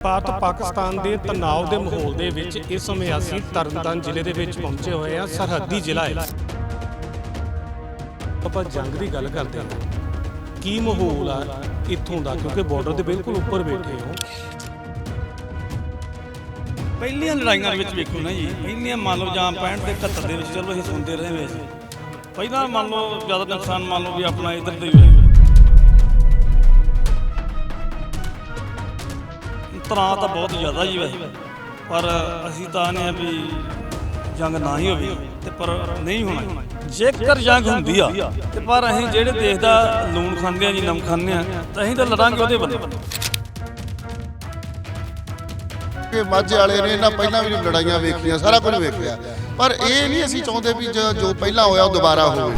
ਭਾਰਤ ਪਾਕਿਸਤਾਨ ਦੇ ਤਣਾਅ ਦੇ ਮਾਹੌਲ ਦੇ ਵਿੱਚ ਇਸ ਸਮੇਂ ਅਸੀਂ ਤਰਨਤਾਰਨ ਜ਼ਿਲ੍ਹੇ ਦੇ ਵਿੱਚ ਪਹੁੰਚੇ ਹੋਏ ਹਾਂ, ਸਰਹੱਦੀ ਜ਼ਿਲ੍ਹਾ ਹੈ। ਆਪਾਂ ਜੰਗ ਦੀ ਗੱਲ ਕਰਦੇ ਹਾਂ। ਕੀ ਮਾਹੌਲ ਆ ਇੱਥੋਂ ਦਾ? ਕਿਉਂਕਿ ਬਾਰਡਰ ਦੇ ਬਿਲਕੁਲ ਉੱਪਰ ਬੈਠੇ ਹੋ। ਪਹਿਲੀਆਂ ਲੜਾਈਆਂ ਦੇ ਵਿੱਚ ਵੇਖੋ ਨਾ ਜੀ ਪਹਿਲੀਆਂ ਮੰਨ ਲਓ ਜਾਂ 65 ਤੇ 71 ਦੇ ਵਿੱਚ ਚਲੋ ਅਸੀਂ ਸੁਣਦੇ ਰਹੇ ਵੇ ਸੀ ਪਹਿਲਾਂ ਮੰਨ ਲਓ ਜ਼ਿਆਦਾ ਨੁਕਸਾਨ ਮੰਨ ਲਓ ਵੀ ਆਪਣਾ ਇਧਰ ਦੇ ਹੀ ਹੋਇਆ। ਤਣਾਅ ਤਾਂ ਬਹੁਤ ਜ਼ਿਆਦਾ ਜੀ ਵੈਸੇ। ਪਰ ਅਸੀਂ ਤਾਂ ਨੇ ਵੀ ਜੰਗ ਨਾ ਹੀ ਹੋਵੇ ਤੇ ਪਰ ਨਹੀਂ ਹੋਣਾ। ਜੇਕਰ ਜੰਗ ਹੁੰਦੀ ਆ ਤੇ ਪਰ ਅਸੀਂ ਜਿਹੜੇ ਦੇਸ਼ ਦਾ ਲੂਣ ਖਾਂਦੇ ਆ ਜੀ, ਨਮਕ ਖਾਂਦੇ ਆ, ਤਾਂ ਅਸੀਂ ਤਾਂ ਲੜਾਂਗੇ ਉਹਦੇ ਬੰਦੇ ਕਿ ਮਾਝੇ ਵਾਲੇ ਨੇ ਇਹਨਾਂ ਪਹਿਲਾਂ ਵੀ ਲੜਾਈਆਂ ਵੇਖੀਆਂ, ਸਾਰਾ ਕੁਝ ਵੇਖਿਆ। ਪਰ ਇਹ ਨਹੀਂ ਅਸੀਂ ਚਾਹੁੰਦੇ ਵੀ ਜੋ ਪਹਿਲਾਂ ਹੋਇਆ ਉਹ ਦੁਬਾਰਾ ਹੋਵੇ।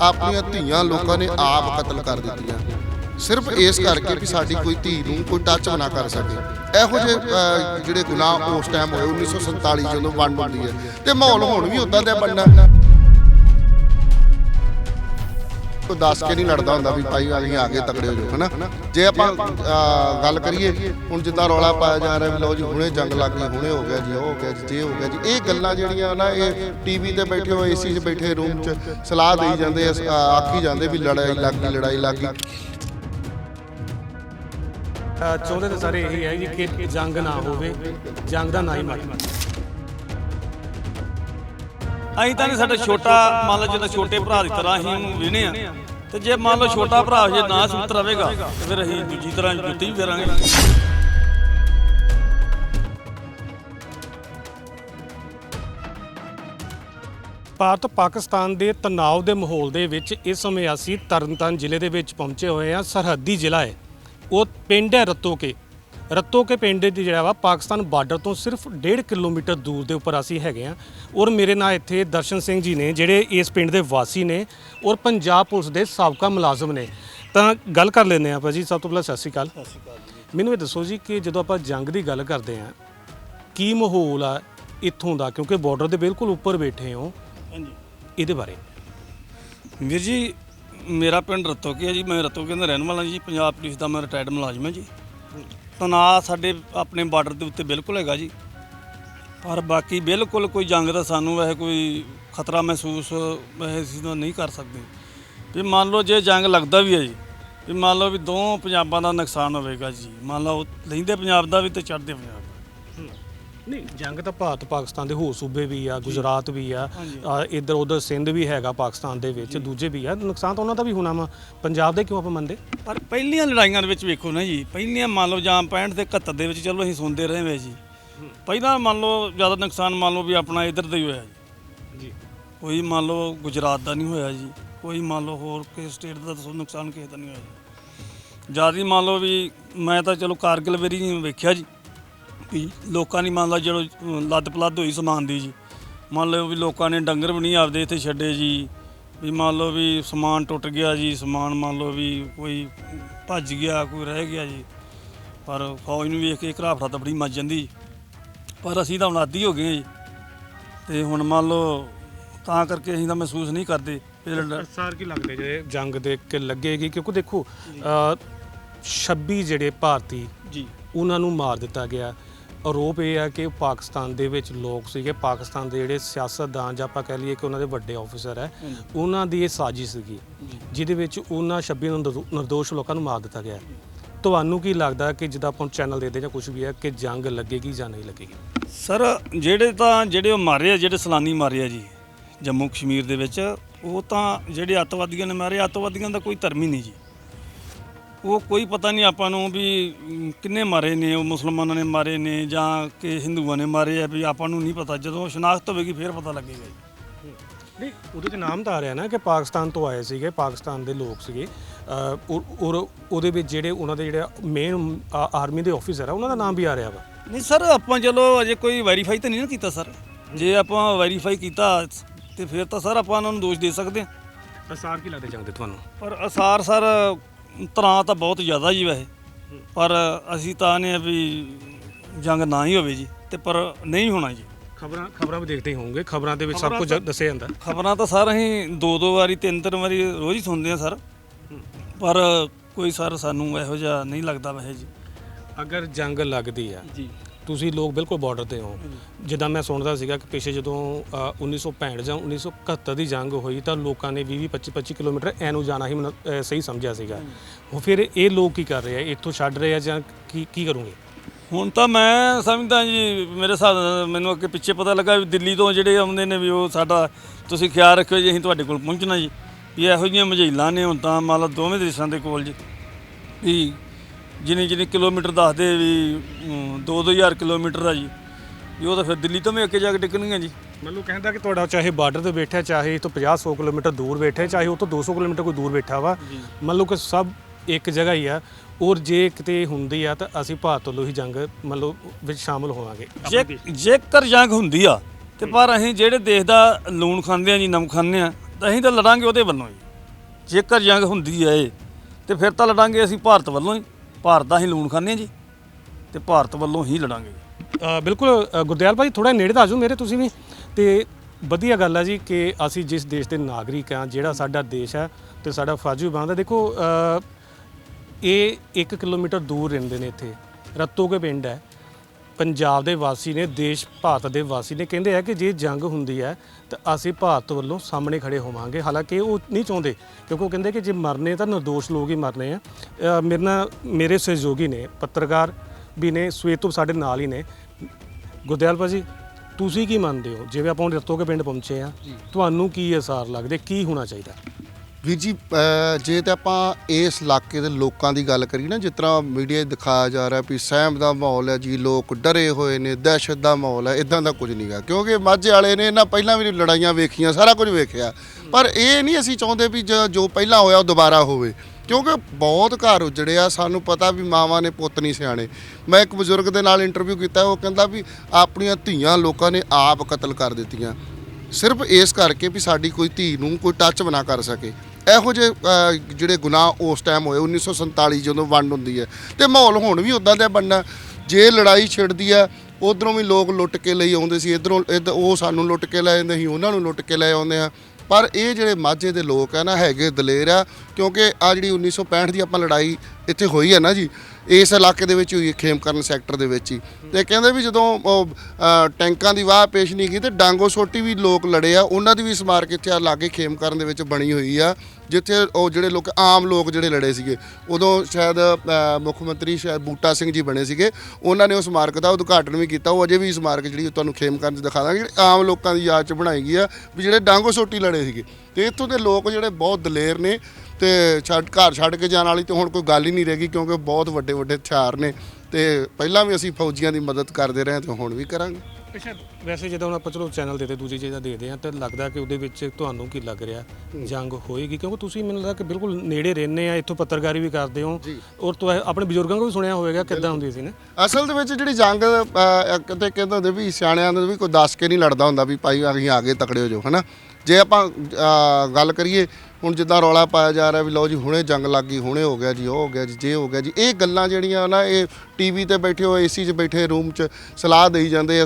ਆਪਣੀਆਂ ਧੀਆਂ ਲੋਕਾਂ ਨੇ ਆਪ ਕਤਲ ਕਰ ਦਿੱਤੀਆਂ। ਸਿਰਫ ਇਸ ਕਰਕੇ ਵੀ ਸਾਡੀ ਕੋਈ ਧੀ ਨੂੰ ਕੋਈ ਟੱਚ ਨਾ ਕਰ ਸਕੇ। ਇਹੋ ਜਿਹੇ ਜਿਹੜੇ ਗੁਨਾਹ ਉਸ ਟਾਈਮ ਹੋਏ 1947 ਜਦੋਂ ਵੰਡ ਹੁੰਦੀ ਹੈ। ਤੇ ਮਾਹੌਲ ਹੁਣ ਵੀ ਉਦਾਂ ਦਾ ਬਣਨਾ ਕੋਈ ਦੱਸ ਕੇ ਨਹੀਂ ਲੜਦਾ ਹੁੰਦਾ ਵੀ ਭਾਈ ਅਸੀਂ ਆ ਕੇ ਤਕੜੇ ਹੋ ਜਾਓ ਹਨਾ? ਜੇ ਆਪਾਂ ਗੱਲ ਕਰੀਏ ਹੁਣ ਜਿੱਦਾਂ ਰੌਲਾ ਪਾਇਆ ਜਾ ਰਿਹਾ ਵੀ ਲਓ ਜੀ ਹੁਣੇ ਜੰਗ ਲੱਗ ਗਈ ਹੁਣੇ ਹੋ ਗਿਆ ਜੀ ਉਹ ਹੋ ਗਿਆ ਜੀ ਜੇ ਹੋ ਗਿਆ ਜੀ ਇਹ ਗੱਲਾਂ ਜਿਹੜੀਆਂ ਨਾ ਇਹ ਟੀਵੀ ਤੇ ਬੈਠੇ ਹੋ ਏਸੀ 'ਚ ਬੈਠੇ ਰੂਮ 'ਚ ਸਲਾਹ ਦੇਈ ਜਾਂਦੇ ਆਖੀ ਜਾਂਦੇ ਵੀ ਲੜਾਈ ਲੱਗ ਗਈ ਲੜਾਈ ਲੱਗ ਗਈ। ਚਾਹੁੰਦੇ ਤਾਂ ਸਾਰੇ ਇਹੀ ਹੈ ਜੀ ਕਿ ਜੰਗ ਨਾ ਹੋਵੇ ਜੰਗ ਦਾ ਨਾ ਹੀ ਮਤ ਅਸੀਂ ਤਾਂ ਨਹੀਂ ਸਾਡਾ ਛੋਟਾ ਮੰਨ ਲਓ ਜਿੱਦਾਂ ਛੋਟੇ ਭਰਾ ਦੀ ਤਰ੍ਹਾਂ ਅਸੀਂ ਉਹਨੂੰ ਵਿਹਨੇ ਆ ਤੇ ਜੇ ਮੰਨ ਲਓ ਛੋਟਾ ਭਰਾ ਜੇ ਨਾ ਸੂਤ ਰਵੇਗਾ ਤੇ ਫਿਰ ਅਸੀਂ ਦੂਜੀ ਤਰ੍ਹਾਂ ਜੁੱਤੀ ਵੀ ਫੇਰਾਂਗੇ। ਭਾਰਤ ਪਾਕਿਸਤਾਨ ਦੇ ਤਣਾਅ ਦੇ ਮਾਹੌਲ ਦੇ ਵਿੱਚ ਇਸ ਸਮੇਂ ਅਸੀਂ ਤਰਨਤਾਰਨ ਜ਼ਿਲ੍ਹੇ ਦੇ ਵਿੱਚ ਪਹੁੰਚੇ ਹੋਏ ਹਾਂ ਸਰਹੱਦੀ ਜ਼ਿਲ੍ਹਾ ਹੈ। ਉਹ ਪਿੰਡ ਹੈ ਰਤੋਕੇ ਰਤੋਕੇ ਪਿੰਡ ਦੀ ਜਿਹੜਾ ਵਾ ਪਾਕਿਸਤਾਨ ਬਾਰਡਰ ਤੋਂ ਸਿਰਫ 1.5 ਕਿਲੋਮੀਟਰ ਦੂਰ ਦੇ ਉੱਪਰ ਅਸੀਂ ਹੈਗੇ ਹਾਂ ਔਰ ਮੇਰੇ ਨਾਲ ਇੱਥੇ ਦਰਸ਼ਨ ਸਿੰਘ ਜੀ ਨੇ ਜਿਹੜੇ ਇਸ ਪਿੰਡ ਦੇ ਵਾਸੀ ਨੇ ਔਰ ਪੰਜਾਬ ਪੁਲਿਸ ਦੇ ਸਾਬਕਾ ਮੁਲਾਜ਼ਮ ਨੇ। ਤਾਂ ਗੱਲ ਕਰ ਲੈਂਦੇ ਹਾਂ ਭਾਜੀ ਸਭ ਤੋਂ ਪਹਿਲਾਂ ਸਤਿ ਸ਼੍ਰੀ ਅਕਾਲ। ਮੈਨੂੰ ਇਹ ਦੱਸੋ ਜੀ ਕਿ ਜਦੋਂ ਆਪਾਂ ਜੰਗ ਦੀ ਗੱਲ ਕਰਦੇ ਹਾਂ ਕੀ ਮਾਹੌਲ ਆ ਇੱਥੋਂ ਦਾ? ਕਿਉਂਕਿ ਬਾਰਡਰ ਦੇ ਬਿਲਕੁਲ ਉੱਪਰ ਬੈਠੇ ਹੋ। ਹਾਂਜੀ। ਇਹਦੇ ਬਾਰੇ। ਵੀਰ ਜੀ ਮੇਰਾ ਪਿੰਡ ਰਤੋਕੇ ਹੈ ਜੀ, ਮੈਂ ਰਤੋਕੇ ਦਾ ਰਹਿਣ ਵਾਲਾ ਜੀ, ਪੰਜਾਬ ਪੁਲਿਸ ਦਾ ਮੈਂ ਰਿਟਾਇਰਡ ਮੁਲਾਜ਼ਮ ਹਾਂ ਜੀ। ਤਣਾਅ ਸਾਡੇ ਆਪਣੇ ਬਾਰਡਰ ਦੇ ਉੱਤੇ ਬਿਲਕੁਲ ਹੈਗਾ ਜੀ। ਪਰ ਬਾਕੀ ਬਿਲਕੁਲ ਕੋਈ ਜੰਗ ਦਾ ਸਾਨੂੰ ਵੈਸੇ ਕੋਈ ਖਤਰਾ ਮਹਿਸੂਸ ਵੈਸੇ ਅਸੀਂ ਤਾਂ ਨਹੀਂ ਕਰ ਸਕਦੇ। ਵੀ ਮੰਨ ਲਓ ਜੇ ਜੰਗ ਲੱਗਦਾ ਵੀ ਹੈ ਜੀ, ਵੀ ਮੰਨ ਲਓ ਵੀ ਦੋ ਪੰਜਾਬਾਂ ਦਾ ਨੁਕਸਾਨ ਹੋਵੇਗਾ ਜੀ, ਮੰਨ ਲਓ ਲੈਂਦੇ ਪੰਜਾਬ ਦਾ ਵੀ ਤੇ ਚੜ੍ਹਦੇ ਪੰਜਾਬ ਦਾ। ਨਹੀਂ ਜੰਗ ਤਾਂ ਭਾਰਤ ਪਾਕਿਸਤਾਨ ਦੇ ਹੋਰ ਸੂਬੇ ਵੀ ਆ ਗੁਜਰਾਤ ਵੀ ਆ। ਆ, ਇੱਧਰ ਉੱਧਰ ਸਿੰਧ ਵੀ ਹੈਗਾ ਪਾਕਿਸਤਾਨ ਦੇ ਵਿੱਚ ਦੂਜੇ ਵੀ ਆ। ਨੁਕਸਾਨ ਤਾਂ ਉਹਨਾਂ ਦਾ ਵੀ ਹੋਣਾ ਵਾ। ਪੰਜਾਬ ਦੇ ਕਿਉਂ ਆਪਾਂ ਮੰਨਦੇ? ਪਰ ਪਹਿਲੀਆਂ ਲੜਾਈਆਂ ਦੇ ਵਿੱਚ ਵੇਖੋ ਨਾ ਜੀ ਪਹਿਲੀਆਂ ਮੰਨ ਲਓ ਜਾਂ 65 ਤੇ 71 ਦੇ ਵਿੱਚ ਚਲੋ ਅਸੀਂ ਸੁਣਦੇ ਰਹੇ ਵੇ ਜੀ। ਪਹਿਲਾਂ ਮੰਨ ਲਓ ਜ਼ਿਆਦਾ ਨੁਕਸਾਨ ਮੰਨ ਲਓ ਵੀ ਆਪਣਾ ਇਧਰ ਦਾ ਹੀ ਹੋਇਆ ਜੀ। ਜੀ। ਕੋਈ ਮੰਨ ਲਓ ਗੁਜਰਾਤ ਦਾ ਨਹੀਂ ਹੋਇਆ ਜੀ। ਕੋਈ ਮੰਨ ਲਓ ਹੋਰ ਕਿਸੇ ਸਟੇਟ ਦਾ ਤਾਂ ਨੁਕਸਾਨ ਕਿਸੇ ਦਾ ਨਹੀਂ ਹੋਇਆ ਜੀ। ਜ਼ਿਆਦਾ ਮੰਨ ਲਓ ਵੀ ਮੈਂ ਤਾਂ ਚਲੋ ਕਾਰਗਿਲ ਵੇਰੀ ਨਹੀਂ ਵੇਖਿਆ ਜੀ। ਵੀ ਲੋਕਾਂ ਦੀ ਮੰਨ ਲਓ ਜਦੋਂ ਲੱਦ ਪਲੱਦ ਹੋਈ ਸਮਾਨ ਦੀ ਜੀ ਮੰਨ ਲਓ ਵੀ ਲੋਕਾਂ ਨੇ ਡੰਗਰ ਵੀ ਨਹੀਂ ਆਪਦੇ ਇੱਥੇ ਛੱਡੇ ਜੀ ਵੀ ਮੰਨ ਲਓ ਵੀ ਸਮਾਨ ਟੁੱਟ ਗਿਆ ਜੀ ਸਮਾਨ ਮੰਨ ਲਓ ਵੀ ਕੋਈ ਭੱਜ ਗਿਆ ਕੋਈ ਰਹਿ ਗਿਆ ਜੀ ਪਰ ਫੌਜ ਨੂੰ ਵੇਖ ਕੇ ਘਰਾਫੜਾ ਤਾਂ ਬੜੀ ਮੱਜ ਜਾਂਦੀ ਪਰ ਅਸੀਂ ਤਾਂ ਹੁਣ ਆਦੀ ਹੋ ਗਏ ਜੀ ਤੇ ਹੁਣ ਮੰਨ ਲਓ ਤਾਂ ਕਰਕੇ ਅਸੀਂ ਤਾਂ ਮਹਿਸੂਸ ਨਹੀਂ ਕਰਦੇ ਵੀ ਅਸਰ ਕੀ ਲੱਗਦੇ ਜੇ ਜੰਗ ਦੇ ਕਿ ਲੱਗੇਗੀ? ਕਿਉਂਕਿ ਦੇਖੋ ਅ, 26 ਜਿਹੜੇ ਭਾਰਤੀ ਜੀ। ਉਹਨਾਂ ਨੂੰ ਮਾਰ ਦਿੱਤਾ ਗਿਆ। ਆਰੋਪ ਇਹ ਆ ਕਿ ਪਾਕਿਸਤਾਨ ਦੇ ਵਿੱਚ ਲੋਕ ਸੀਗੇ ਪਾਕਿਸਤਾਨ ਦੇ ਜਿਹੜੇ ਸਿਆਸਤਦਾਨ ਜਾਂ ਆਪਾਂ ਕਹਿ ਲਈਏ ਕਿ ਉਹਨਾਂ ਦੇ ਵੱਡੇ ਆਫੀਸਰ ਹੈ। ਉਹਨਾਂ ਦੀ ਇਹ ਸਾਜ਼ਿਸ਼ ਸੀਗੀ। ਜਿਹਦੇ ਵਿੱਚ ਉਹਨਾਂ 26 ਨੂੰ ਨਿਰਦੋ- ਨਿਰਦੋਸ਼ ਲੋਕਾਂ ਨੂੰ ਮਾਰ ਦਿੱਤਾ ਗਿਆ ਤੁਹਾਨੂੰ ਕੀ ਲੱਗਦਾ ਕਿ ਜਿੱਦਾਂ ਆਪਾਂ ਚੈਨਲ ਦੇਦੇ ਜਾਂ ਕੁਝ ਵੀ ਹੈ ਕਿ ਜੰਗ ਲੱਗੇਗੀ ਜਾਂ ਨਹੀਂ ਲੱਗੇਗੀ ਸਰ ਜਿਹੜੇ ਤਾਂ ਜਿਹੜੇ ਉਹ ਮਾਰੇ ਆ ਜਿਹੜੇ ਸਲਾਨੀ ਮਾਰੇ ਆ ਜੀ ਜੰਮੂ ਕਸ਼ਮੀਰ ਦੇ ਵਿੱਚ ਉਹ ਤਾਂ ਜਿਹੜੇ ਅੱਤਵਾਦੀਆਂ ਨੇ ਮਾਰੇ ਅੱਤਵਾਦੀਆਂ ਦਾ ਕੋਈ ਧਰਮ ਹੀ ਨਹੀਂ ਜੀ ਉਹ ਕੋਈ ਪਤਾ ਨਹੀਂ ਆਪਾਂ ਨੂੰ ਵੀ ਅਮ, ਕਿੰਨੇ ਮਾਰੇ ਨੇ ਉਹ ਮੁਸਲਮਾਨਾਂ ਨੇ ਮਾਰੇ ਨੇ ਜਾਂ ਕਿ ਹਿੰਦੂਆਂ ਨੇ ਮਾਰੇ ਆ ਵੀ ਆਪਾਂ ਨੂੰ ਨਹੀਂ ਪਤਾ। ਜਦੋਂ ਸ਼ਨਾਖਤ ਹੋਵੇਗੀ ਫਿਰ ਪਤਾ ਲੱਗੇਗਾ ਜੀ। ਨਹੀਂ ਉਹਦੇ ਚ ਨਾਮ ਤਾਂ ਆ ਰਿਹਾ ਨਾ ਕਿ ਪਾਕਿਸਤਾਨ ਤੋਂ ਆਏ ਸੀਗੇ ਪਾਕਿਸਤਾਨ ਦੇ ਲੋਕ ਸੀਗੇ। ਅਹ, ਔਰ ਔਰ ਉਹਦੇ ਵਿੱਚ ਜਿਹੜੇ ਉਹਨਾਂ ਦੇ ਜਿਹੜੇ ਮੇਨ ਆਰਮੀ ਦੇ ਆਫੀਸਰ ਆ ਉਹਨਾਂ ਦਾ ਨਾਮ ਵੀ ਆ ਰਿਹਾ ਵਾ। ਨਹੀਂ ਸਰ ਆਪਾਂ ਚਲੋ ਅਜੇ ਕੋਈ ਵੈਰੀਫਾਈ ਤਾਂ ਨਹੀਂ ਨਾ ਕੀਤਾ ਸਰ। ਜੇ ਆਪਾਂ ਵੈਰੀਫਾਈ ਕੀਤਾ ਤੇ ਫਿਰ ਤਾਂ ਸਰ ਆਪਾਂ ਉਹਨਾਂ ਨੂੰ ਦੋਸ਼ ਦੇ ਸਕਦੇ ਹਾਂ। ਅਸਾਰ ਕੀ ਲੱਗਦੇ ਜਾਂਦੇ ਤੁਹਾਨੂੰ? ਪਰ ਅਸਾਰ ਸਰ ਤਣਾਅ ਤਾਂ ਬਹੁਤ ਜ਼ਿਆਦਾ ਜੀ ਵੈਸੇ। ਪਰ ਅਸੀਂ ਤਾਂ ਨੇ ਵੀ ਜੰਗ ਨਾ ਹੀ ਹੋਵੇ ਜੀ ਤੇ ਪਰ ਨਹੀਂ ਹੋਣਾ ਜੀ। ਖਬਰਾਂ ਖਬਰਾਂ ਵੀ ਦੇਖਦੇ ਹੋਵੋਗੇ। ਖਬਰਾਂ ਦੇ ਵਿੱਚ ਸਭ ਕੁਝ ਦੱਸਿਆ ਜਾਂਦਾ। ਖਬਰਾਂ ਤਾਂ ਸਰ ਅਸੀਂ ਦੋ ਦੋ ਵਾਰੀ ਤਿੰਨ ਤਿੰਨ ਵਾਰੀ ਰੋਜ਼ ਹੀ ਸੁਣਦੇ ਆ ਸਰ। ਪਰ ਕੋਈ ਸਰ ਸਾਨੂੰ ਇਹੋ ਜਿਹਾ ਨਹੀਂ ਲੱਗਦਾ ਵੈਸੇ ਜੀ। ਅਗਰ ਜੰਗ ਲੱਗਦੀ ਆ ਜੀ। ਤੁਸੀਂ ਲੋਕ ਬਿਲਕੁਲ ਬਾਰਡਰ ਤੇ ਹੋ। ਜਿੱਦਾਂ ਮੈਂ ਸੁਣਦਾ ਸੀਗਾ ਕਿ ਪਿਛੇ ਜਦੋਂ ਅ, 1965 ਜਾਂ 1971 ਦੀ ਜੰਗ ਹੋਈ ਤਾਂ ਲੋਕਾਂ ਨੇ 20 25 25 ਕਿਲੋਮੀਟਰ ਐਨੂੰ ਜਾਣਾ ਹੀ ਮਨ- ਸਹੀ ਸਮਝਿਆ ਸੀਗਾ। ਉਹ ਫਿਰ ਇਹ ਲੋਕ ਕੀ ਕਰ ਰਹੇ ਆ? ਇੱਥੋਂ ਛੱਡ ਰਹੇ ਆ ਜਾਂ ਕੀ ਕੀ ਕਰੋਗੇ? ਹੁਣ ਤਾਂ ਮੈਂ ਸਮਝਦਾ ਜੀ ਮੇਰੇ ਹਿਸਾਬ ਨਾਲ ਮੈਨੂੰ ਅੱਗੇ ਪਿੱਛੇ ਪਤਾ ਲੱਗਾ ਵੀ ਦਿੱਲੀ ਤੋਂ ਜਿਹੜੇ ਆਉਂਦੇ ਨੇ ਵੀ ਉਹ ਸਾਡਾ ਤੁਸੀਂ ਖਿਆਲ ਰੱਖਿਓ ਜੀ ਅਸੀਂ ਤੁਹਾਡੇ ਕੋਲ ਪਹੁੰਚਣਾ ਜੀ। ਵੀ ਇਹੋ ਜਿਹੀਆਂ ਮਝੀਲਾਂ ਨੇ ਹੁਣ ਤਾਂ ਮੰਨ ਲਓ ਦੋਵੇਂ ਦੇਸ਼ਾਂ ਦੇ ਕੋਲ ਜੀ। ਵੀ ਜਿੰਨੇ ਜਿੰਨੇ ਕਿਲੋਮੀਟਰ ਦੱਸਦੇ ਵੀ 2-2000 ਕਿਲੋਮੀਟਰ ਆ ਜੀ। ਵੀ ਉਹ ਤਾਂ ਫਿਰ ਦਿੱਲੀ ਤੋਂ ਵੀ ਅੱਗੇ ਜਾ ਕੇ ਟਿਕਣਗੀਆਂ ਜੀ। ਮੈਨੂੰ ਕਹਿੰਦਾ ਕਿ ਤੁਹਾਡਾ ਚਾਹੇ ਬਾਰਡਰ ਤੇ ਬੈਠਾ ਚਾਹੇ ਇਹ ਤੋਂ 50 100 ਕਿਲੋਮੀਟਰ ਦੂਰ ਬੈਠਾ ਚਾਹੇ ਉਹ ਤੋਂ 200 ਕਿਲੋਮੀਟਰ ਕੋਈ ਦੂਰ ਬੈਠਾ ਵਾ। ਮੰਨ ਲਓ ਕਿ ਸਭ ਇੱਕ ਜਗ੍ਹਾ ਹੀ ਆ। ਔਰ ਜੇ ਕਿਤੇ ਹੁੰਦੀ ਆ ਤਾਂ ਅਸੀਂ ਭਾਰਤ ਵੱਲੋਂ ਹੀ ਜੰਗ ਮੰਨ ਲਓ ਵਿੱਚ ਸ਼ਾਮਲ ਹੋਵਾਂਗੇ। ਜੇ ਜੇਕਰ ਜੰਗ ਹੁੰਦੀ ਆ ਤੇ ਪਰ ਅਸੀਂ ਜਿਹੜੇ ਦੇਸ਼ ਦਾ ਲੂਣ ਖਾਂਦੇ ਆ ਜੀ ਨਮਕ ਖਾਂਦੇ ਆ ਤਾਂ ਅਸੀਂ ਤਾਂ ਲੜਾਂਗੇ ਉਹਦੇ ਵੱਲੋਂ ਜੀ ਜੇਕਰ ਜੰਗ ਹੁੰਦੀ ਆ ਇਹ ਤੇ ਫਿਰ ਤਾਂ ਲੜਾਂਗੇ ਅਸੀਂ ਭਾਰਤ ਵੱਲੋਂ ਹੀ। ਭਾਰਤ ਦਾ ਹੀ ਲੂਣ ਖਾਂਦੇ ਹਾਂ ਜੀ ਤੇ ਭਾਰਤ ਵੱਲੋਂ ਹੀ ਲੜਾਂਗੇ ਅ, ਬਿਲਕੁਲ ਅ, ਗੁਰਦਿਆਲ ਭਾਈ ਥੋੜਾ ਨੇੜੇ ਤਾਂ ਆ ਜਾਓ ਮੇਰੇ ਤੁਸੀਂ ਵੀ। ਤੇ ਵਧੀਆ ਗੱਲ ਆ ਜੀ ਕਿ ਅਸੀਂ ਜਿਸ ਦੇਸ਼ ਦੇ ਨਾਗਰਿਕ ਆ ਜਿਹੜਾ ਸਾਡਾ ਦੇਸ਼ ਹੈ ਤੇ ਸਾਡਾ ਫਰਜ਼ ਵੀ ਬਣਦਾ ਦੇਖੋ ਅ, ਇਹ 1 ਕਿਲੋਮੀਟਰ ਦੂਰ ਰਹਿੰਦੇ ਨੇ ਇੱਥੇ। ਰੱਤੋਕੇ ਪਿੰਡ ਹੈ। ਪੰਜਾਬ ਦੇ ਵਾਸੀ ਨੇ ਦੇਸ਼ ਭਾਰਤ ਦੇ ਵਾਸੀ ਨੇ ਕਹਿੰਦੇ ਆ ਕਿ ਜੇ ਜੰਗ ਹੁੰਦੀ ਹੈ ਤਾਂ ਅਸੀਂ ਭਾਰਤ ਵੱਲੋਂ ਸਾਹਮਣੇ ਖੜੇ ਹੋਵਾਂਗੇ। ਹਾਲਾਂਕਿ ਉਹ ਨਹੀਂ ਚਾਹੁੰਦੇ ਕਿਉਂਕਿ ਉਹ ਕਹਿੰਦੇ ਕਿ ਜੇ ਮਰਨੇ ਤਾਂ ਨਿਰਦੋਸ਼ ਲੋਕ ਹੀ ਮਰਨੇ ਆ। ਮੇਰੇ ਨਾਲ ਮੇਰੇ ਸਹਿਯੋਗੀ ਨੇ ਪੱਤਰਕਾਰ ਵੀ ਨੇ ਸਵੇਤ ਸਾਡੇ ਨਾਲ ਹੀ ਨੇ। ਗੁਰਦਿਆਲ ਭਾਜੀ ਤੁਸੀਂ ਕੀ ਮੰਨਦੇ ਹੋ? ਜਿਵੇਂ ਆਪਾਂ ਹੁਣ ਰੱਤੋਕੇ ਪਿੰਡ ਪਹੁੰਚੇ ਆ ਤੁਹਾਨੂੰ ਕੀ ਅਸਾਰ ਲੱਗਦੇ? ਕੀ ਹੋਣਾ ਚਾਹੀਦਾ? ਵੀਰ ਜੀ, ਅਹ, ਜੇ ਤਾਂ ਆਪਾਂ ਇਸ ਇਲਾਕੇ ਦੇ ਲੋਕਾਂ ਦੀ ਗੱਲ ਕਰੀਏ ਨਾ, ਜਿਸ ਤਰ੍ਹਾਂ ਮੀਡੀਆ 'ਚ ਦਿਖਾਇਆ ਜਾ ਰਿਹਾ ਵੀ ਸਹਿਮ ਦਾ ਮਾਹੌਲ ਹੈ ਜੀ, ਲੋਕ ਡਰੇ ਹੋਏ ਨੇ, ਦਹਿਸ਼ਤ ਦਾ ਮਾਹੌਲ ਹੈ ਇਦਾਂ ਦਾ ਕੁਝ ਨਹੀਂਗਾ ਕਿਉਂਕਿ ਮਾਝੇ ਵਾਲੇ ਨੇ ਇਹਨਾਂ ਪਹਿਲਾਂ ਵੀ ਲੜਾਈਆਂ ਵੇਖੀਆਂ, ਸਾਰਾ ਕੁਝ ਵੇਖਿਆ। ਪਰ ਇਹ ਨਹੀਂ ਅਸੀਂ ਚਾਹੁੰਦੇ ਵੀ ਜ- ਜੋ ਪਹਿਲਾਂ ਹੋਇਆ ਉਹ ਦੁਬਾਰਾ ਹੋਵੇ। ਕਿਉਂਕਿ ਬਹੁਤ ਘਰ ਉਜੜਿਆ ਸਾਨੂੰ ਪਤਾ ਵੀ ਮਾਵਾਂ ਨੇ ਪੁੱਤ ਨਹੀਂ ਸਿਆਣੇ। ਮੈਂ ਇੱਕ ਬਜ਼ੁਰਗ ਦੇ ਨਾਲ ਇੰਟਰਵਿਊ ਕੀਤਾ, ਉਹ ਕਹਿੰਦਾ ਵੀ ਆਪਣੀਆਂ ਧੀਆਂ ਲੋਕਾਂ ਨੇ ਆਪ ਕਤਲ ਕਰ ਦਿੱਤੀਆਂ। ਸਿਰਫ ਇਸ ਕਰਕੇ ਵੀ ਸਾਡੀ ਕੋਈ ਧੀ ਨੂੰ ਕੋਈ ਟੱਚ ਬਣਾ ਕਰ ਸਕੇ। ਇਹੋ ਜਿਹੇ ਅਹ, ਜਿਹੜੇ ਗੁਨਾਹ ਉਸ ਟਾਈਮ ਹੋਏ 1947 ਜਦੋਂ ਵੰਡ ਹੁੰਦੀ ਹੈ ਤੇ ਮਾਹੌਲ ਹੁਣ ਵੀ ਉਦਾਂ ਦਾ ਬਣਨਾ। ਜੇ ਲੜਾਈ ਛਿੜਦੀ ਆ ਉਧਰੋਂ ਵੀ ਲੋਕ ਲੁੱਟ ਕੇ ਲਈ ਆਉਂਦੇ ਸੀ ਇਧਰੋਂ ਉਹ ਸਾਨੂੰ ਲੁੱਟ ਕੇ ਲੈ ਜਾਂਦੇ ਸੀ ਉਹਨਾਂ ਨੂੰ ਲੁੱਟ ਕੇ ਲੈ ਆਉਂਦੇ ਆ ਪਰ ਇਹ ਜਿਹੜੇ ਮਾਝੇ ਦੇ ਲੋਕ ਆ ਨਾ ਹੈਗੇ ਦਲੇਰ ਆ ਕਿਉਂਕਿ ਆ ਜਿਹੜੀ 1965 ਦੀ ਆਪਾਂ ਲੜਾਈ ਇੱਥੇ ਹੋਈ ਹੈ ਨਾ ਜੀ ਇਸ ਇਲਾਕੇ ਦੇ ਵਿੱਚ ਹੋਈ ਖੇਮਕਰਨ ਸੈਕਟਰ ਦੇ ਵਿੱਚ ਹੀ। ਤੇ ਕਹਿੰਦੇ ਵੀ ਜਦੋਂ ਉਹ, ਟੈਂਕਾਂ ਦੀ ਵਾਹ ਪੇਸ਼ ਨਹੀਂ ਕੀਤੀ ਤੇ ਡਾਂਗੋ ਸੋਟੀ ਵੀ ਲੋਕ ਲੜੇ ਆ ਉਹਨਾਂ ਦੀ ਵੀ ਸਮਾਰਕ ਇੱਥੇ ਆ ਲਾਗੇ ਖੇਮਕਰਨ ਦੇ ਵਿੱਚ ਬਣੀ ਹੋਈ ਆ ਜਿੱਥੇ ਉਹ ਜਿਹੜੇ ਲੋਕ ਆਮ ਲੋਕ ਜਿਹੜੇ ਲੜੇ ਸੀਗੇ। ਉਦੋਂ ਸ਼ਾਇਦ ਮੁੱਖ ਮੰਤਰੀ ਸ਼ਾਇਦ ਬੂਟਾ ਸਿੰਘ ਜੀ ਬਣੇ ਸੀਗੇ ਉਹਨਾਂ ਨੇ ਉਹ ਸਮਾਰਕ ਦਾ ਉਦਘਾਟਨ ਵੀ ਕੀਤਾ ਉਹ ਅਜੇ ਵੀ ਸਮਾਰਕ ਜਿਹੜੀ ਤੁਹਾਨੂੰ ਖੇਮਕਰਨ 'ਚ ਦਿਖਾ ਦਾਂਗੇ ਆਮ ਲੋਕਾਂ ਦੀ ਯਾਦ 'ਚ ਬਣਾਈ ਗਈ ਆ ਵੀ ਜਿਹੜੇ ਡਾਂਗੋ ਸੋਟੀ ਲੜੇ ਸੀਗੇ। ਤੇ ਇੱਥੋਂ ਦੇ ਲੋਕ ਜਿਹੜੇ ਬਹੁਤ ਦਲੇਰ ਨੇ ਤੇ ਛੱਡ ਘਰ ਛੱਡ ਕੇ ਜਾਣ ਵਾਲੀ ਤੇ ਹੁਣ ਕੋਈ ਗੱਲ ਹੀ ਨਹੀਂ ਰਹੇਗੀ ਕਿਉਂਕਿ ਬਹੁਤ ਵੱਡੇ ਵੱਡੇ ਹਥਿਆਰ ਨੇ ਤੇ ਪਹਿਲਾਂ ਵੀ ਅਸੀਂ ਫੌਜੀਆਂ ਦੀ ਮਦਦ ਕਰਦੇ ਰਹੇ ਤੇ ਹੁਣ ਵੀ ਕਰਾਂਗੇ। ਅੱਛਾ ਵੈਸੇ ਜਦੋਂ ਹੁਣ ਆਪਾਂ ਚਲੋ ਚੈਨਲ ਦੇ ਤੇ ਦੂਜੀ ਚੀਜ਼ਾਂ ਦੇਖਦੇ ਆ ਤਾਂ ਲੱਗਦਾ ਕਿ ਉਹਦੇ ਵਿੱਚ ਤੁਹਾਨੂੰ ਕੀ ਲੱਗ ਰਿਹਾ? ਜੰਗ ਹੋਏਗੀ ਕਿਉਂਕਿ ਤੁਸੀਂ ਮੈਨੂੰ ਲੱਗਦਾ ਕਿ ਬਿਲਕੁਲ ਨੇੜੇ ਰਹਿੰਦੇ ਆ ਇੱਥੋਂ ਪੱਤਰਕਾਰੀ ਵੀ ਕਰਦੇ ਹੋ। ਔਰ ਤੋਂ ਆਪਣੇ ਬਜ਼ੁਰਗਾਂ ਕੋਲ ਵੀ ਸੁਣਿਆ ਹੋਵੇਗਾ ਕਿੱਦਾਂ ਹੁੰਦੀ ਸੀ ਨਾ? ਅਸਲ ਦੇ ਵਿੱਚ ਜਿਹੜੀ ਜੰਗ ਕਿਤੇ ਕਹਿੰਦੇ ਹੁੰਦੇ ਵੀ ਸਿਆਣਿਆਂ ਦੇ ਵੀ ਕੋਈ ਦੱਸ ਕੇ ਨਹੀਂ ਲੜਦਾ ਹੁੰਦਾ ਵੀ ਭਾਈ ਅਸੀਂ ਆ ਗਏ ਤਕੜੇ ਹੋ ਜਾਓ ਹਨਾ? ਜੇ ਆਪਾਂ ਗੱਲ ਕਰੀਏ ਹੁਣ ਜਿੱਦਾਂ ਰੌਲਾ ਪਾਇਆ ਜਾ ਰਿਹਾ ਵੀ ਲਓ ਜੀ, ਹੁਣੇ ਜੰਗ ਲੱਗ ਗਈ, ਹੁਣੇ ਹੋ ਗਿਆ ਜੀ, ਉਹ ਹੋ ਗਿਆ ਜੀ, ਜੇ ਹੋ ਗਿਆ ਜੀ। ਇਹ ਗੱਲਾਂ ਜਿਹੜੀਆਂ ਨਾ, ਇਹ ਟੀਵੀ ਤੇ ਬੈਠੇ ਹੋ ਏਸੀ 'ਚ ਬੈਠੇ ਰੂਮ 'ਚ ਸਲਾਹ ਦੇਈ ਜਾਂਦੇ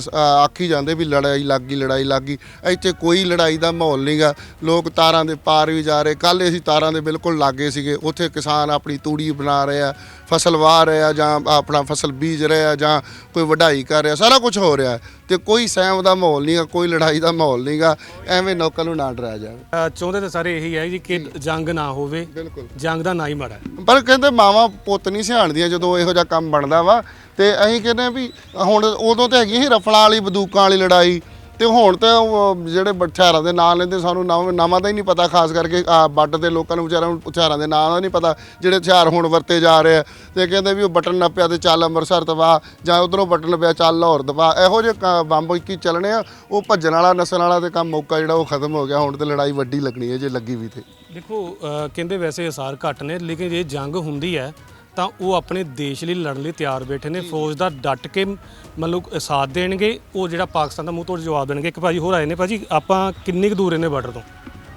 ਆਖੀ ਜਾਂਦੇ ਵੀ ਲੜਾਈ ਲੱਗ ਗਈ, ਲੜਾਈ ਲੱਗ ਗਈ। ਇੱਥੇ ਕੋਈ ਲੜਾਈ ਦਾ ਮਾਹੌਲ ਨਹੀਂਗਾ ਲੋਕ ਤਾਰਾਂ ਦੇ ਪਾਰ ਵੀ ਜਾ ਰਹੇ। ਕੱਲ ਅਸੀਂ ਤਾਰਾਂ ਦੇ ਬਿਲਕੁਲ ਲਾਗੇ ਸੀਗੇ। ਉੱਥੇ ਕਿਸਾਨ ਆਪਣੀ ਤੂੜੀ ਬਣਾ ਰਹੇ ਆ, ਫਸਲ ਵਾਹ ਰਹੇ ਆ ਜਾਂ ਆਪਣਾ ਫਸਲ ਬੀਜ ਰਹੇ ਆ ਜਾਂ ਕੋਈ ਵਢਾਈ ਕਰ ਰਿਹਾ। ਸਾਰਾ ਕੁਝ ਹੋ ਰਿਹਾ। ਤੇ ਕੋਈ ਸਹਿਮ ਦਾ ਮਾਹੌਲ ਨਹੀਂਗਾ ਕੋਈ ਲੜਾਈ ਦਾ ਮਾਹੌਲ ਨਹੀਂਗਾ ਐਵੇਂ ਲੋਕਾਂ ਨੂੰ ਨਾ ਡਰਾਇਆ ਜਾਵੇ। ਅ, ਚਾਹੁੰਦੇ ਤਾਂ ਸਾਰੇ ਇਹੀ ਹੈ ਜੀ ਕਿ ਜੰਗ ਨਾ ਹੋਵੇ ਬਿਲਕੁਲ। ਜੰਗ ਦਾ ਨਾ ਹੀ ਮਾੜਾ। ਹੈ। ਪਰ ਕਹਿੰਦੇ ਮਾਵਾਂ ਪੁੱਤ ਨਹੀਂ ਸਿਆਣਦੀਆਂ ਜਦੋਂ ਇਹੋ ਜਿਹਾ ਕੰਮ ਬਣਦਾ ਵਾ ਤੇ ਅਸੀਂ ਕਹਿੰਦੇ ਆ ਵੀ ਹੁਣ ਉਦੋਂ ਤੇ ਹੈਗੀ ਸੀ ਰਫਲਾਂ ਵਾਲੀ ਬੰਦੂਕਾਂ ਵਾਲੀ ਲੜਾਈ ਤੇ ਹੁਣ ਤਾਂ ਉਹ ਜਿਹੜੇ ਹਥਿਆਰਾਂ ਦੇ ਨਾਂ ਲੈਂਦੇ ਸਾਨੂੰ ਨਾਮ ਨਾਮਾਂ ਦਾ ਹੀ ਨਹੀਂ ਪਤਾ ਖਾਸ ਕਰਕੇ ਆ ਬੱਟ ਦੇ ਲੋਕਾਂ ਨੂੰ ਵਿਚਾਰਿਆਂ ਨੂੰ ਹਥਿਆਰਾਂ ਦੇ ਨਾਂ ਦਾ ਨਹੀਂ ਪਤਾ ਜਿਹੜੇ ਹਥਿਆਰ ਹੁਣ ਵਰਤੇ ਜਾ ਰਹੇ ਆ। ਤੇ ਕਹਿੰਦੇ ਵੀ ਉਹ ਬਟਨ ਨੱਪਿਆ ਤੇ ਚੱਲ ਅੰਮ੍ਰਿਤਸਰ ਤਵਾ ਜਾਂ ਉਧਰੋਂ ਬਟਨ ਨੱਪਿਆ ਚੱਲ ਲਾਹੌਰ ਤਵਾ। ਇਹੋ ਜਿਹੇ ਕ- ਬੰਬ ਕੀ ਚੱਲਣੇ ਆ ਉਹ ਭੱਜਣ ਵਾਲਾ ਨਸਲ ਵਾਲਾ ਤੇ ਕੰਮ ਮੌਕਾ ਜਿਹੜਾ ਉਹ ਖਤਮ ਹੋ ਗਿਆ ਹੁਣ ਤੇ ਲੜਾਈ ਵੱਡੀ ਲੱਗਣੀ ਹੈ ਜੇ ਲੱਗੀ ਵੀ ਤੇ। ਦੇਖੋ ਅ, ਕਹਿੰਦੇ ਵੈਸੇ ਅਸਾਰ ਘੱਟ ਨੇ ਲੇਕਿਨ ਜੇ ਜੰਗ ਹੁੰਦੀ ਹੈ ਤਾਂ ਉਹ ਆਪਣੇ ਦੇਸ਼ ਲਈ ਲੜਨ ਲਈ ਤਿਆਰ ਬੈਠੇ ਨੇ। ਫੌਜ ਦਾ ਡਟ ਕੇ ਮਤਲਬ ਸਾਥ ਦੇਣਗੇ ਉਹ ਜਿਹੜਾ ਪਾਕਿਸਤਾਨ ਦਾ ਮੂੰਹ ਤੋੜ ਜਵਾਬ ਦੇਣਗੇ। ਇੱਕ ਭਾਜੀ ਹੋਰ ਆਏ ਨੇ ਭਾਜੀ ਆਪਾਂ ਕਿੰਨੀ ਕੁ ਦੂਰ ਰਹਿੰਦੇ ਬਾਰਡਰ ਤੋਂ?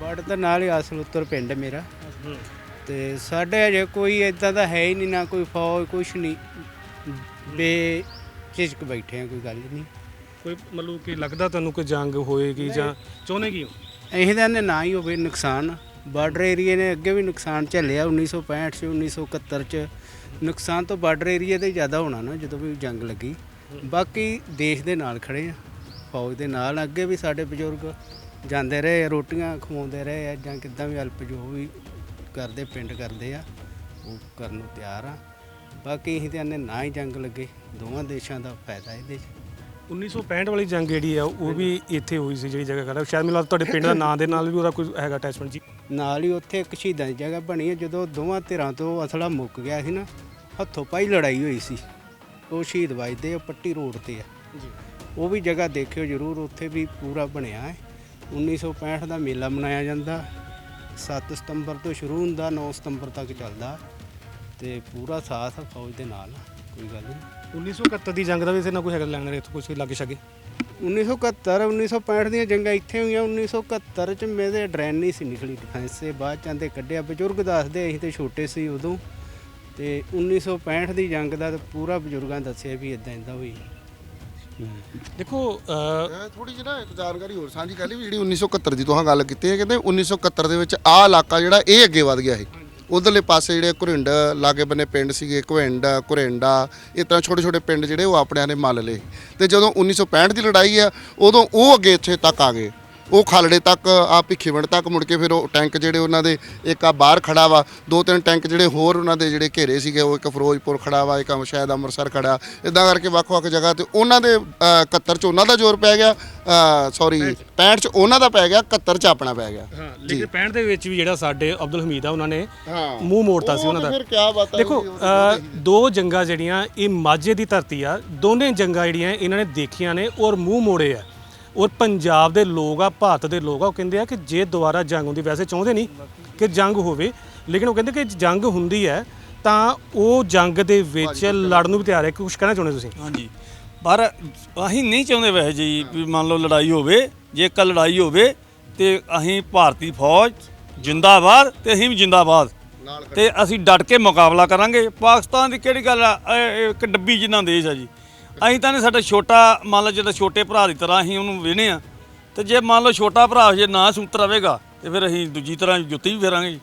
ਬਾਰਡਰ ਦੇ ਨਾਲ ਹੀ ਅਸਲ ਉੱਤਰ ਪਿੰਡ ਮੇਰਾ। ਤੇ ਸਾਡੇ ਅਜੇ ਕੋਈ ਇਦਾਂ ਦਾ ਹੈ ਹੀ ਨਹੀਂ ਨਾ ਕੋਈ ਫੌਜ ਕੁਛ ਨਹੀਂ। ਬੇ ਝਿਜਕ ਬੈਠੇ ਆ ਕੋਈ ਗੱਲ ਨਹੀਂ। ਕੋਈ ਮਤਲਬ ਕਿ ਲੱਗਦਾ ਤੁਹਾਨੂੰ ਕਿ ਜੰਗ ਹੋਏਗੀ ਜਾਂ ਚਾਹੁੰਦੇ ਕੀ ਹੋ? ਨੇ ਨਾ ਹੀ ਹੋਵੇ ਨੁਕਸਾਨ। ਬਾਰਡਰ ਏਰੀਏ ਨੇ ਅੱਗੇ ਵੀ ਨੁਕਸਾਨ ਝੱਲਿਆ 1965 ਚ 1971 ਚ। ਨੁਕਸਾਨ ਤਾਂ ਬਾਰਡਰ ਏਰੀਏ ਤੇ ਜ਼ਿਆਦਾ ਹੋਣਾ ਨਾ ਜਦੋਂ ਵੀ ਜੰਗ ਲੱਗੀ। ਬਾਕੀ ਦੇਸ਼ ਦੇ ਨਾਲ ਖੜੇ ਆ ਫੌਜ ਦੇ ਨਾਲ। ਅੱਗੇ ਵੀ ਸਾਡੇ ਬਜ਼ੁਰਗ ਜਾਂਦੇ ਰਹੇ ਆ, ਰੋਟੀਆਂ ਖਵਾਉਂਦੇ ਰਹੇ ਆ ਜਾਂ ਕਿੱਦਾਂ ਵੀ ਹੈਲਪ ਜੋ ਵੀ ਕਰਦੇ ਪਿੰਡ ਕਰਦੇ ਆ ਉਹ ਕਰਨ ਨੂੰ ਤਿਆਰ ਆ। ਬਾਕੀ ਅਸੀਂ ਤੇ ਆਨੇ ਨਾ ਹੀ ਜੰਗ ਲੱਗੇ ਦੋਵਾਂ ਦੇਸ਼ਾਂ ਦਾ ਫਾਇਦਾ ਇਹਦੇ 'ਚ। 1965 ਵਾਲੀ ਜੰਗ ਜਿਹੜੀ ਆ ਉਹ ਵੀ ਇੱਥੇ ਹੋਈ ਸੀ ਜਿਹੜੀ ਜਗ੍ਹਾ ਕਰ ਸ਼ਾਇਦ ਮੈਨੂੰ ਲੱਗਦਾ ਤੁਹਾਡੇ ਪਿੰਡ ਦਾ ਨਾਂ ਦੇ ਨਾਲ ਵੀ ਉਹਦਾ ਕੋਈ ਹੈਗਾ ਅਟੈਚਮੈਂਟ ਜੀ। ਨਾਲ ਹੀ ਉੱਥੇ ਇੱਕ ਸ਼ਹੀਦਾਂ ਦੀ ਜਗ੍ਹਾ ਬਣੀ ਹੈ ਜਦੋਂ ਦੋਵਾਂ ਧਿਰਾਂ ਤੋਂ ਅਸਲਾ ਮੁੱਕ ਗਿਆ ਸੀ ਨਾ ਹੱਥੋਂ ਪਾਈ ਲੜਾਈ ਹੋਈ ਸੀ। ਉਹ ਸ਼ਹੀਦ ਵੱਜਦੇ ਆ ਪੱਟੀ ਰੋਡ ਤੇ ਆ। ਜੀ। ਉਹ ਵੀ ਜਗ੍ਹਾ ਦੇਖਿਓ ਜ਼ਰੂਰ ਉੱਥੇ ਵੀ ਪੂਰਾ ਬਣਿਆ ਹੈ। 1965 ਦਾ ਮੇਲਾ ਮਨਾਇਆ ਜਾਂਦਾ। 7 ਸਤੰਬਰ ਤੋਂ ਸ਼ੁਰੂ ਹੁੰਦਾ 9 ਸਤੰਬਰ ਤੱਕ ਚੱਲਦਾ। ਤੇ ਪੂਰਾ ਸਾਥ ਫੌਜ ਦੇ ਨਾਲ ਕੋਈ ਗੱਲ ਨਹੀਂ। 1971 ਦੀ ਜੰਗ ਦਾ ਵੀ ਇਸੇ ਨਾਲ ਕੋਈ ਹੈਗਾ ਲੈਣਾ ਇੱਥੇ ਕੁਝ ਲਾਗੇ ਛਾਗੇ 1971 1965 ਦੀਆਂ ਜੰਗਾਂ ਇੱਥੇ ਹੋਈਆਂ 1971 ਚ ਮੇਰੇ ਡਰੈਨ ਨਹੀਂ ਸੀ ਨਿਕਲੀ। ਡਿਫੈਂਸ ਦੇ ਬਾਅਦ ਚਾਂਦੇ ਕੱਢਿਆ ਬਜ਼ੁਰਗ ਦੱਸਦੇ ਅਸੀਂ ਤੇ ਛੋਟੇ ਸੀ ਉਦੋਂ। ਤੇ 1965 ਦੀ ਜੰਗ ਦਾ ਪੂਰਾ ਬਜ਼ੁਰਗਾਂ ਦੱਸਿਆ ਵੀ ਇਦਾਂ ਇਦਾਂ ਹੋਈ। ਦੇਖੋ ਥੋੜੀ ਜਿਹੀ ਨਾ ਇੱਕ ਜਾਣਕਾਰੀ ਹੋਰ ਸਾਂਝੀ ਕਰ ਲਈ ਵੀ ਜਿਹੜੀ 1971 ਦੀ ਤੁਸੀਂ ਗੱਲ ਕੀਤੀ ਹੈ ਕਹਿੰਦੇ 1971 ਦੇ ਵਿੱਚ ਆਹ ਇਲਾਕਾ ਜਿਹੜਾ ਇਹ ਅੱਗੇ ਵਧ ਗਿਆ ਸੀ। ਉਧਰਲੇ ਪਾਸੇ ਜਿਹੜੇ ਘੁਰਿੰਡ ਲਾਗੇ ਬੰਨੇ ਪਿੰਡ ਸੀਗੇ, ਘੁਰਿੰਡ, ਘੁਰਿੰਡਾ, ਇਸ ਤਰ੍ਹਾਂ ਛੋਟੇ ਛੋਟੇ ਪਿੰਡ ਜਿਹੜੇ ਉਹ ਆਪਣਿਆਂ ਨੇ ਮੰਨ ਲਏ। ਤੇ ਜਦੋਂ 1965 ਦੀ ਲੜਾਈ ਆ, ਉਦੋਂ ਉਹ ਅੱਗੇ ਇੱਥੇ ਤੱਕ ਆ ਗਏ। ਉਹ ਖਾਲੜੇ ਤੱਕ ਆ ਭਿੱਖੀਵਿੰਡ ਤੱਕ ਮੁੜ ਕੇ ਫਿਰ ਉਹ ਟੈਂਕ ਜਿਹੜੇ ਉਹਨਾਂ ਦੇ ਇੱਕ ਆ ਬਾਹਰ ਖੜਾ ਵਾ ਦੋ ਤਿੰਨ ਟੈਂਕ ਜਿਹੜੇ ਹੋਰ ਉਹਨਾਂ ਦੇ ਜਿਹੜੇ ਘੇਰੇ ਸੀਗੇ ਉਹ ਇੱਕ ਫਿਰੋਜ਼ਪੁਰ ਖੜਾ ਵਾ ਇੱਕ ਸ਼ਾਇਦ ਅੰਮ੍ਰਿਤਸਰ ਖੜਾ। ਇਦਾਂ ਕਰਕੇ ਵੱਖ-ਵੱਖ ਜਗ੍ਹਾ ਤੇ ਉਹਨਾਂ ਦੇ ਅ, 71 ਚ ਉਹਨਾਂ ਦਾ ਜ਼ੋਰ ਪੈ ਗਿਆ ਸੌਰੀ 65 ਚ ਉਹਨਾਂ ਦਾ ਪੈ ਗਿਆ 71 ਚ ਆਪਣਾ ਪੈ ਗਿਆ। ਹਾਂ ਲੇਕਿਨ 65 ਦੇ ਵਿੱਚ ਵੀ ਜਿਹੜਾ ਸਾਡੇ ਅਬਦੁਲ ਹਮੀਦ ਆ ਉਹਨਾਂ ਨੇ ਮੂੰਹ ਮੋੜਤਾ ਸੀ ਉਹ ਉਹਨਾਂ ਦਾ। ਫਿਰ ਬਾਤ ਦੇਖੋ ਦੋ ਜੰਗਾਂ ਜਿਹੜੀਆਂ ਇਹ ਮਾਝੇ ਦੀ ਧਰਤੀ ਆ ਦੋਨੇ ਜੰਗਾਂ ਜਿਹੜੀਆਂ ਇਹਨਾਂ ਨੇ ਦੇਖੀਆਂ ਨੇ ਔਰ ਮੂੰਹ ਮੋੜੇ ਆ। ਔਰ ਪੰਜਾਬ ਦੇ ਲੋਕ ਆ ਭਾਰਤ ਦੇ ਲੋਕ ਆ ਉਹ ਕਹਿੰਦੇ ਆ ਕਿ ਜੇ ਦੁਬਾਰਾ ਜੰਗ ਹੁੰਦੀ ਵੈਸੇ ਚਾਹੁੰਦੇ ਨਹੀਂ ਕਿ ਜੰਗ ਹੋਵੇ ਲੇਕਿਨ ਉਹ ਕਹਿੰਦੇ ਕਿ ਜੰਗ ਹੁੰਦੀ ਹੈ ਤਾਂ ਉਹ ਜੰਗ ਦੇ ਵਿੱਚ ਲੜਨ ਨੂੰ ਵੀ ਤਿਆਰ ਹੈ ਕੁਝ ਕਹਿਣਾ ਚਾਹੁੰਦੇ ਤੁਸੀਂ? ਹਾਂਜੀ। ਪਰ ਅਸੀਂ ਨਹੀਂ ਚਾਹੁੰਦੇ ਵੈਸੇ ਜੀ ਵੀ ਮੰਨ ਲਓ ਲੜਾਈ ਹੋਵੇ ਜੇ ਕੱਲ ਲੜਾਈ ਹੋਵੇ ਤੇ ਅਸੀਂ ਭਾਰਤੀ ਫੌਜ ਜਿੰਦਾਬਾਦ ਤੇ ਅਸੀਂ ਵੀ ਜਿੰਦਾਬਾਦ। ਤੇ ਅਸੀਂ ਡਟ ਕੇ ਮੁਕਾਬਲਾ ਕਰਾਂਗੇ। ਪਾਕਿਸਤਾਨ ਦੀ ਕਿਹੜੀ ਗੱਲ ਆ? ਇਹ ਇੱਕ ਡੱਬੀ ਜਿੰਨਾ ਦੇਸ਼ ਆ ਜੀ। ਅਸੀਂ ਤਾਂ ਨੇ ਸਾਡਾ ਛੋਟਾ ਮੰਨ ਲਓ ਜਿਹੜਾ ਛੋਟੇ ਭਰਾ ਦੀ ਤਰ੍ਹਾਂ ਅਸੀਂ ਉਹਨੂੰ ਵੇਹਨੇ ਆ ਤੇ ਜੇ ਮੰਨ ਲਓ ਛੋਟਾ ਭਰਾ ਜੇ ਨਾ ਸੂਤਰ ਆਵੇਗਾ ਤੇ ਫਿਰ ਅਸੀਂ ਦੂਜੀ ਤਰ੍ਹਾਂ ਜੁੱਤੀ ਵੀ ਫੇਰਾਂਗੇ ਜੀ।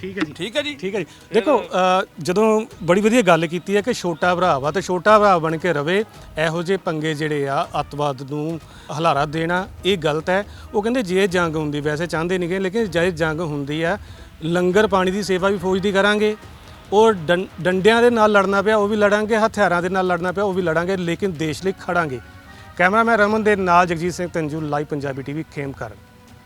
ਠੀਕ ਹੈ ਜੀ। ਠੀਕ ਹੈ ਜੀ? ਠੀਕ ਹੈ ਜੀ। ਦੇਖੋ ਅ, ਜਦੋਂ ਬੜੀ ਵਧੀਆ ਗੱਲ ਕੀਤੀ ਹੈ ਕਿ ਛੋਟਾ ਭਰਾ ਵਾ ਤੇ ਛੋਟਾ ਭਰਾ ਬਣ ਕੇ ਰਵੇ ਇਹੋ ਜਿਹੇ ਪੰਗੇ ਜਿਹੜੇ ਆ ਅੱਤਵਾਦ ਨੂੰ ਹਲਾਰਾ ਦੇਣਾ ਇਹ ਗਲਤ ਹੈ। ਉਹ ਕਹਿੰਦੇ ਜੇ ਜੰਗ ਹੁੰਦੀ ਵੈਸੇ ਚਾਹੁੰਦੇ ਨਹੀਂਗੇ ਲੇਕਿਨ ਜੇ ਜੰਗ ਹੁੰਦੀ ਆ ਲੰਗਰ ਪਾਣੀ ਦੀ ਸੇਵਾ ਵੀ ਫੌਜ ਦੀ ਕਰਾਂਗੇ। ਉਹ ਡੰ- ਡੰਡਿਆਂ ਦੇ ਨਾਲ ਲੜਨਾ ਪਿਆ, ਉਹ ਵੀ ਲੜਾਂਗੇ, ਹਥਿਆਰਾਂ ਦੇ ਨਾਲ ਲੜਨਾ ਪਿਆ, ਉਹ ਵੀ ਲੜਾਂਗੇ, ਲੇਕਿਨ ਦੇਸ਼ ਲਈ ਖੜਾਂਗੇ। ਕੈਮਰਾਮੈਨ ਰਮਨ ਦੇ ਨਾਲ ਜਗਜੀਤ ਸਿੰਘ ਤੰਜੂ, ਲਾਈਵ ਪੰਜਾਬੀ ਟੀਵੀ, ਖੇਮਕਰਨ।